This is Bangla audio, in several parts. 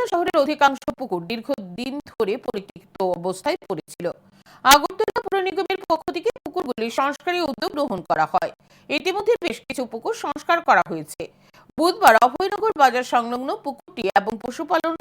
আগরতলা শহরের অধিকাংশ পুকুর দীর্ঘদিন ধরে পরিত্যক্ত অবস্থায় পড়েছিল। আগরতলা পুর নিগমের পক্ষ থেকে পুকুরগুলি সংস্কারে উদ্যোগ গ্রহণ করা হয়। ইতিমধ্যে বেশ কিছু পুকুর সংস্কার করা হয়েছে। বুধবার অভয়নগর বাজার সংলগ্ন পুকুরটি এবং পশুপালন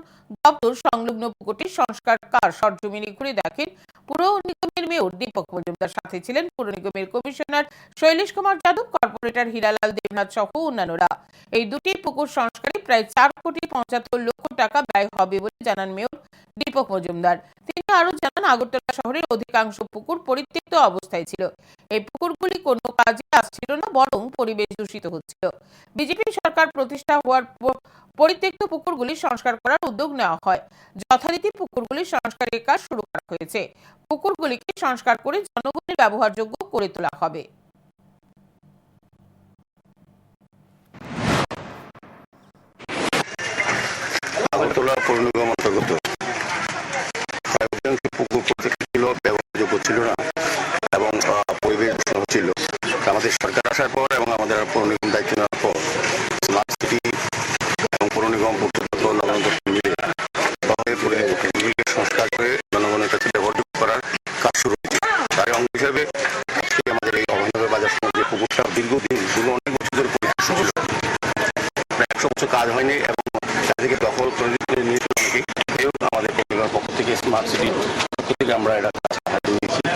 দপ্তর সংলগ্ন পুকুরটির সংস্কার কাজ সরজমিনে ঘুরে দেখেন পুর নিগমের মেয়র দীপক মজুমদার। সাথে ছিলেন পুর নিগমের কমিশনার শৈলেশ কুমার যাদব, কর্পোরেটর হীরালাল দেবনাথ সহ অন্যান্যরা। এই দুটি পুকুর সংস্কারে প্রায় চার কোটি পঁচাত্তর লক্ষ টাকা ব্যয় হবে বলে জানান মেয়র দীপক মজুমদার। তিনি আরও জানান, আগরতলা শহরের অধিকাংশ পুকুর পরিত্যক্ত অবস্থায় ছিল। এই পুকুরগুলি কোনো কাজে আসছিল না, বরং পরিবেশ দূষিত হচ্ছিল। বিজেপি সরকার প্রতিষ্ঠা হওয়ার পরিত্যক্ত পুকুরগুলি সংস্কার করার উদ্যোগ নেওয়া হয়। যথারীতি পুকুরগুলি সংস্কারের কাজ শুরু করা হয়েছে। পুকুরগুলিকে সংস্কার করে জনগণের ব্যবহারযোগ্য করে তোলা হবে। আগরতলা পৌর অন্তর্গত প্রায় পুকুর প্রত্যেকটি ছিল, ব্যবহারযোগ্য ছিল না, এবং পরিবেশ হচ্ছিল আমাদের সরকার আসার পর এবং আমাদের পৌর নিগম দায়িত্ব নেওয়ার পর স্মার্ট সিটি এবং পৌর নিগম পূর্ত নগর মিলে সংস্কার করে জনগণের কাছে ব্যবহারযোগ্য করার কাজ শুরু হয়েছে। তার অঙ্গ হিসেবে আমাদের এই অভয়নগর বাজার সমিতি যে পুকুরটা দীর্ঘদিন, দীর্ঘ অনেক বছর ধরে পরিত্যক্ত ছিল। একশো বছর কাজ হয়নি এবং চারিদিকে ইউনিভার্সিটি আমরা এটা কাছে হাতে নিয়েছি।